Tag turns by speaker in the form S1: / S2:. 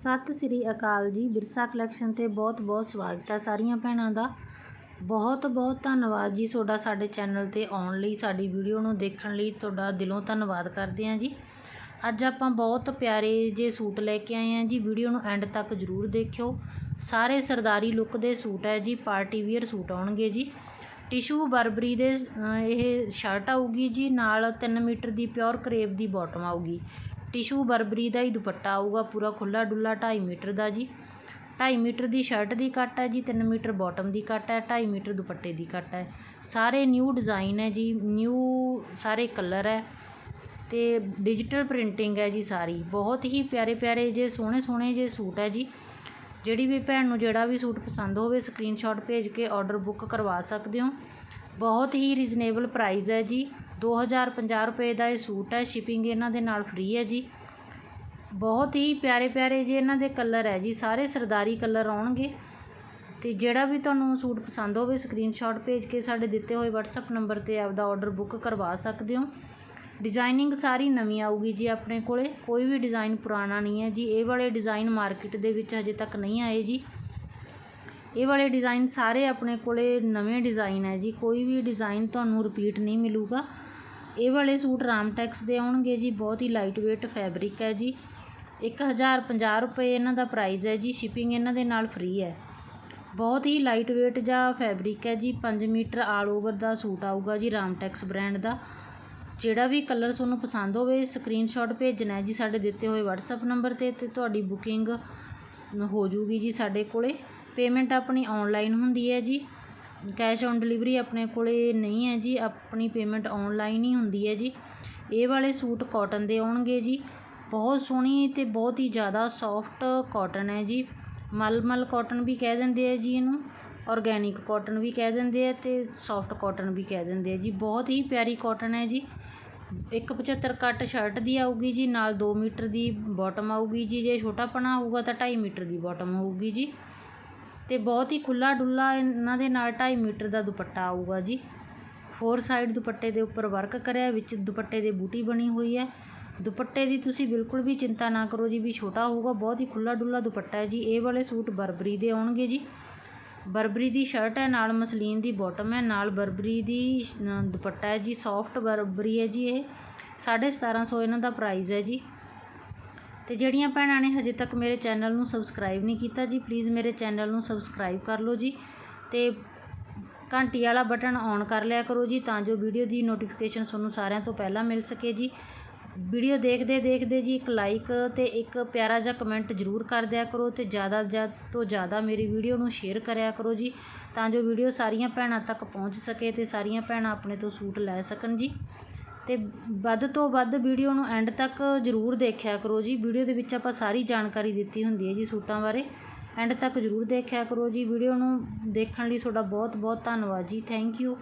S1: ਸਤਿ ਸ੍ਰੀ ਅਕਾਲ ਜੀ। ਬਿਰਸਾ ਕਲੈਕਸ਼ਨ ਤੇ ਬਹੁਤ ਬਹੁਤ ਸਵਾਗਤ ਹੈ ਸਾਰੀਆਂ ਭੈਣਾਂ ਦਾ। ਬਹੁਤ ਬਹੁਤ ਧੰਨਵਾਦ ਜੀ ਤੁਹਾਡਾ ਸਾਡੇ ਚੈਨਲ ਤੇ ਆਉਣ ਲਈ, ਸਾਡੀ ਵੀਡੀਓ ਨੂੰ ਦੇਖਣ ਲਈ। ਤੁਹਾਡਾ ਦਿਲੋਂ ਧੰਨਵਾਦ ਕਰਦੇ ਹਾਂ ਜੀ। ਅੱਜ ਆਪਾਂ ਬਹੁਤ ਪਿਆਰੇ ਜੇ ਸੂਟ ਲੈ ਕੇ ਆਏ ਹਾਂ ਜੀ। ਵੀਡੀਓ ਨੂੰ ਐਂਡ ਤੱਕ ਜ਼ਰੂਰ ਦੇਖਿਓ। ਸਾਰੇ ਸਰਦਾਰੀ ਲੁੱਕ ਦੇ ਸੂਟ ਹੈ ਜੀ। ਪਾਰਟੀ ਵੀਅਰ ਸੂਟ ਆਉਣਗੇ ਜੀ। ਟਿਸ਼ੂ ਬਰਬਰੀ ਦੇ ਇਹ ਸ਼ਰਟ ਆਊਗੀ ਜੀ। ਨਾਲ 3 ਮੀਟਰ ਦੀ ਪਿਓਰ ਕਰੇਪ ਦੀ ਬਾਟਮ ਆਊਗੀ। ਟਿਸ਼ੂ ਬਰਬਰੀ ਦਾ ਹੀ ਦੁਪੱਟਾ ਆਊਗਾ, ਪੂਰਾ ਖੁੱਲਾ ਡੁੱਲਾ 2.5 ਮੀਟਰ ਦਾ ਜੀ। 2.5 ਮੀਟਰ ਦੀ ਸ਼ਰਟ ਦੀ ਕੱਟ ਹੈ ਜੀ 3 ਮੀਟਰ ਬਾਟਮ ਦੀ ਕੱਟ ਹੈ 2.5 ਮੀਟਰ ਦੁਪੱਟੇ ਦੀ ਕੱਟ ਹੈ। ਸਾਰੇ ਨਿਊ ਡਿਜ਼ਾਈਨ ਹੈ ਜੀ, ਨਿਊ ਸਾਰੇ ਕਲਰ ਹੈ ਤੇ ਡਿਜੀਟਲ ਪ੍ਰਿੰਟਿੰਗ ਹੈ ਜੀ ਸਾਰੀ। ਬਹੁਤ ਹੀ ਪਿਆਰੇ ਪਿਆਰੇ ਜੇ, ਸੋਹਣੇ ਸੋਹਣੇ ਜੇ ਸੂਟ ਹੈ ਜੀ। ਜਿਹੜੀ ਵੀ ਭੈਣ ਨੂੰ ਜਿਹੜਾ ਵੀ ਸੂਟ ਪਸੰਦ ਹੋਵੇ ਸਕਰੀਨਸ਼ਾਟ ਭੇਜ ਕੇ ਆਰਡਰ ਬੁੱਕ ਕਰਵਾ ਸਕਦੇ ਹੋ। ਬਹੁਤ ਹੀ ਰੀਜ਼ਨੇਬਲ ਪ੍ਰਾਈਸ ਹੈ ਜੀ। 2050 ਰੁਪਏ ਦਾ ਇਹ ਸੂਟ ਹੈ ਸ਼ਿਪਿੰਗ ਇਹਨਾਂ ਦੇ ਨਾਲ ਫ੍ਰੀ ਹੈ ਜੀ। ਬਹੁਤ ਹੀ ਪਿਆਰੇ ਪਿਆਰੇ ਜੀ ਇਹਨਾਂ ਦੇ ਕਲਰ ਹੈ ਜੀ, ਸਾਰੇ ਸਰਦਾਰੀ ਕਲਰ ਆਉਣਗੇ। ਤੇ ਜਿਹੜਾ ਵੀ ਤੁਹਾਨੂੰ ਸੂਟ ਪਸੰਦ ਹੋਵੇ ਸਕਰੀਨਸ਼ਾਟ ਭੇਜ ਕੇ ਸਾਡੇ ਦਿੱਤੇ ਹੋਏ WhatsApp ਨੰਬਰ ਤੇ ਆਪਦਾ ਆਰਡਰ ਬੁੱਕ ਕਰਵਾ ਸਕਦੇ ਹੋ। ਡਿਜ਼ਾਈਨਿੰਗ ਸਾਰੀ ਨਵੀਂ ਆਊਗੀ ਜੀ ਆਪਣੇ ਕੋਲੇ, ਕੋਈ ਵੀ ਡਿਜ਼ਾਈਨ ਪੁਰਾਣਾ ਨਹੀਂ ਹੈ ਜੀ। ਇਹ ਵਾਲੇ ਡਿਜ਼ਾਈਨ ਮਾਰਕੀਟ ਦੇ ਵਿੱਚ ਹਜੇ ਤੱਕ ਨਹੀਂ ਆਏ ਜੀ। ਇਹ ਵਾਲੇ ਡਿਜ਼ਾਈਨ ਸਾਰੇ ਆਪਣੇ ਕੋਲੇ ਨਵੇਂ ਡਿਜ਼ਾਈਨ ਹੈ ਜੀ। ਕੋਈ ਵੀ ਡਿਜ਼ਾਈਨ ਤੁਹਾਨੂੰ ਰਿਪੀਟ ਨਹੀਂ ਮਿਲੂਗਾ। ਇਹ ਵਾਲੇ ਸੂਟ ਰਾਮਟੈਕਸ ਦੇ ਆਉਣਗੇ ਜੀ, ਬਹੁਤ ਹੀ ਲਾਈਟ weight ਫੈਬਰਿਕ ਹੈ ਜੀ। 1050 ਰੁਪਏ ਇਹਨਾਂ ਦਾ ਪ੍ਰਾਈਸ ਹੈ ਜੀ ਸ਼ਿਪਿੰਗ ਇਹਨਾਂ ਦੇ ਨਾਲ ਫ੍ਰੀ ਹੈ। ਬਹੁਤ ਹੀ ਲਾਈਟ weight ਜਾਂ ਫੈਬਰਿਕ ਹੈ ਜੀ 5 ਮੀਟਰ ਆਲ ਓਵਰ ਦਾ ਸੂਟ ਆਊਗਾ ਜੀ ਰਾਮਟੈਕਸ ਬ੍ਰਾਂਡ ਦਾ। ਜਿਹੜਾ ਵੀ ਕਲਰ ਤੁਹਾਨੂੰ ਪਸੰਦ ਹੋਵੇ ਸਕਰੀਨਸ਼ਾਟ ਭੇਜਣਾ ਹੈ ਜੀ ਸਾਡੇ ਦਿੱਤੇ ਹੋਏ WhatsApp ਨੰਬਰ ਤੇ ਤੇ ਤੁਹਾਡੀ ਬੁਕਿੰਗ ਹੋ ਜੂਗੀ ਜੀ ਸਾਡੇ ਕੋਲੇ। ਪੇਮੈਂਟ ਆਪਣੀ ਆਨਲਾਈਨ ਹੁੰਦੀ ਹੈ ਜੀ। ਕੈਸ਼ ਔਨ ਡਿਲੀਵਰੀ ਆਪਣੇ ਕੋਲ ਨਹੀਂ ਹੈ ਜੀ, ਆਪਣੀ ਪੇਮੈਂਟ ਔਨਲਾਈਨ ਹੀ ਹੁੰਦੀ ਹੈ ਜੀ। ਇਹ ਵਾਲੇ ਸੂਟ ਕੋਟਨ ਦੇ ਆਉਣਗੇ ਜੀ। ਬਹੁਤ ਸੋਹਣੀ ਅਤੇ ਬਹੁਤ ਹੀ ਜ਼ਿਆਦਾ ਸੋਫਟ ਕੋਟਨ ਹੈ ਜੀ। ਮਲਮਲ ਕੋਟਨ ਵੀ ਕਹਿ ਦਿੰਦੇ ਆ ਜੀ ਇਹਨੂੰ ਔਰਗੈਨਿਕ ਕੋਟਨ ਵੀ ਕਹਿ ਦਿੰਦੇ ਆ ਅਤੇ ਸੋਫਟ ਕੋਟਨ ਵੀ ਕਹਿ ਦਿੰਦੇ ਆ ਜੀ। ਬਹੁਤ ਹੀ ਪਿਆਰੀ ਕੋਟਨ ਹੈ ਜੀ। 175 ਕੱਟ ਸ਼ਰਟ ਦੀ ਆਊਗੀ ਜੀ, ਨਾਲ 2 ਮੀਟਰ ਦੀ ਬਾਟਮ ਆਊਗੀ ਜੀ। ਜੇ ਛੋਟਾ ਪਣਾ ਹੋਊਗਾ ਤਾਂ 2.5 ਮੀਟਰ ਦੀ ਬਾਟਮ ਹੋਊਗੀ ਜੀ। ਅਤੇ ਬਹੁਤ ਹੀ ਖੁੱਲ੍ਹਾ ਡੁੱਲਾ ਇਹਨਾਂ ਦੇ ਨਾਲ ਢਾਈ ਮੀਟਰ ਦਾ ਦੁਪੱਟਾ ਆਊਗਾ ਜੀ। ਫੋਰ ਸਾਈਡ ਦੁਪੱਟੇ ਦੇ ਉੱਪਰ ਵਰਕ ਕਰਿਆ, ਵਿੱਚ ਦੁਪੱਟੇ ਦੇ ਬੂਟੀ ਬਣੀ ਹੋਈ ਹੈ। ਦੁਪੱਟੇ ਦੀ ਤੁਸੀਂ ਬਿਲਕੁਲ ਵੀ ਚਿੰਤਾ ਨਾ ਕਰੋ ਜੀ, ਵੀ ਛੋਟਾ ਹੋਊਗਾ, ਬਹੁਤ ਹੀ ਖੁੱਲਾ ਡੁੱਲਾ ਦੁਪੱਟਾ ਹੈ ਜੀ। ਇਹ ਵਾਲੇ ਸੂਟ ਬਰਬਰੀ ਦੇ ਆਉਣਗੇ ਜੀ। ਬਰਬਰੀ ਦੀ ਸ਼ਰਟ ਹੈ, ਨਾਲ ਮਸਲੀਨ ਦੀ ਬਾਟਮ ਹੈ, ਨਾਲ ਬਰਬਰੀ ਦੀ ਦੁਪੱਟਾ ਹੈ ਜੀ। ਸੌਫਟ ਬਰਬਰੀ ਹੈ ਜੀ ਇਹ। 1750 ਇਹਨਾਂ ਦਾ ਪ੍ਰਾਈਸ ਹੈ ਜੀ। ਤੇ ਜਿਹੜੀਆਂ ਭੈਣਾਂ ਨੇ ਹਜੇ ਤੱਕ ਮੇਰੇ ਚੈਨਲ ਨੂੰ ਸਬਸਕ੍ਰਾਈਬ ਨਹੀਂ ਕੀਤਾ ਜੀ ਪਲੀਜ਼ ਮੇਰੇ ਚੈਨਲ ਨੂੰ ਸਬਸਕ੍ਰਾਈਬ ਕਰ ਲਓ ਜੀ ਤੇ ਘੰਟੀ ਵਾਲਾ ਬਟਨ ਔਨ ਕਰ ਲਿਆ ਕਰੋ ਜੀ ਤਾਂ ਜੋ ਵੀਡੀਓ ਦੀ ਨੋਟੀਫਿਕੇਸ਼ਨ ਤੁਹਾਨੂੰ ਸਾਰਿਆਂ ਤੋਂ ਪਹਿਲਾਂ ਮਿਲ ਸਕੇ ਜੀ। ਵੀਡੀਓ ਦੇਖਦੇ ਦੇਖਦੇ ਜੀ ਇੱਕ ਲਾਈਕ ਤੇ ਇੱਕ ਪਿਆਰਾ ਜਿਹਾ ਕਮੈਂਟ ਜ਼ਰੂਰ ਕਰ ਦਿਆ ਕਰੋ ਤੇ ਜ਼ਿਆਦਾ ਜ਼ਿਆਦਾ ਤੋਂ ਜ਼ਿਆਦਾ ਮੇਰੀ ਵੀਡੀਓ ਨੂੰ ਸ਼ੇਅਰ ਕਰਿਆ ਕਰੋ ਜੀ ਤਾਂ ਜੋ ਵੀਡੀਓ ਸਾਰੀਆਂ ਭੈਣਾਂ ਤੱਕ ਪਹੁੰਚ ਸਕੇ ਤੇ ਸਾਰੀਆਂ ਭੈਣਾਂ ਆਪਣੇ ਤੋਂ ਸੂਟ ਲੈ ਸਕਣ ਜੀ। ਅਤੇ ਵੱਧ ਤੋਂ ਵੱਧ ਵੀਡੀਓ ਨੂੰ ਐਂਡ ਤੱਕ ਜ਼ਰੂਰ ਦੇਖਿਆ ਕਰੋ ਜੀ। ਵੀਡੀਓ ਦੇ ਵਿੱਚ ਆਪਾਂ ਸਾਰੀ ਜਾਣਕਾਰੀ ਦਿੱਤੀ ਹੁੰਦੀ ਹੈ ਜੀ ਸੂਟਾਂ ਬਾਰੇ। ਐਂਡ ਤੱਕ ਜ਼ਰੂਰ ਦੇਖਿਆ ਕਰੋ ਜੀ। ਵੀਡੀਓ ਨੂੰ ਦੇਖਣ ਲਈ ਤੁਹਾਡਾ ਬਹੁਤ ਬਹੁਤ ਧੰਨਵਾਦ ਜੀ। Thank you